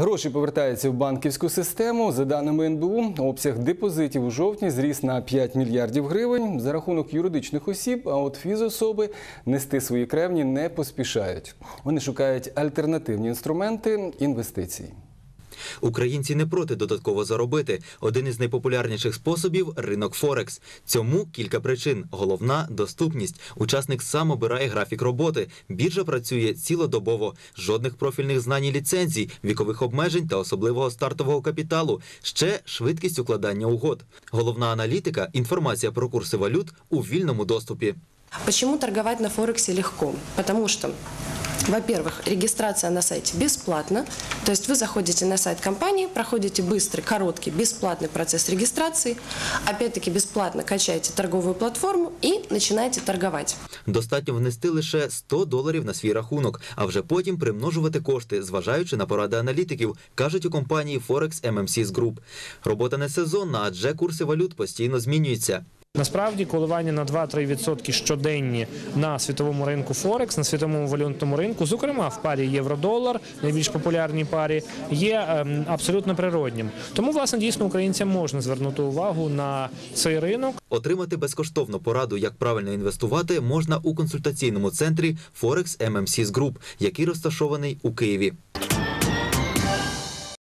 Гроші повертаються в банківську систему. За даними НБУ, обсяг депозитів у жовтні зріс на 5 мільярдів гривень за рахунок юридичних осіб. А от фізособи нести свої кревні не поспішають. Вони шукають альтернативні інструменти інвестицій. Українці не проти додатково заробити. Один із найпопулярніших способів ринок Форекс. Цьому кілька причин. Головна доступність. Учасник сам обирає графік роботи. Біржа працює цілодобово. Жодних профільних знань і ліцензій, вікових обмежень та особливого стартового капіталу. Ще швидкість укладання угод. Головна аналітика інформація про курси валют у вільному доступі. Почему торговать на Форексе легко? Потому что во-первых, регистрация на сайте бесплатна, то есть вы заходите на сайт компании, проходите быстрый, короткий, бесплатный процесс регистрации, опять-таки бесплатно качаете торговую платформу и начинаете торговать. Достатньо внести лише 100 доларів на свій рахунок, а вже потім примножувати кошти, зважаючи на поради аналітиків, кажуть у компанії Forex MMCs Group. Робота не сезонна, адже курси валют постійно змінюються. Насправді коливання на 2-3% щоденні на світовому ринку Форекс, на світовому валютному ринку, зокрема в парі євро-долар, найбільш популярній парі, є ем, абсолютно природнім. Тому, власне, дійсно українцям можна звернути увагу на цей ринок. Отримати безкоштовну пораду, як правильно інвестувати, можна у консультаційному центрі Forex MMCs Group, який розташований у Києві.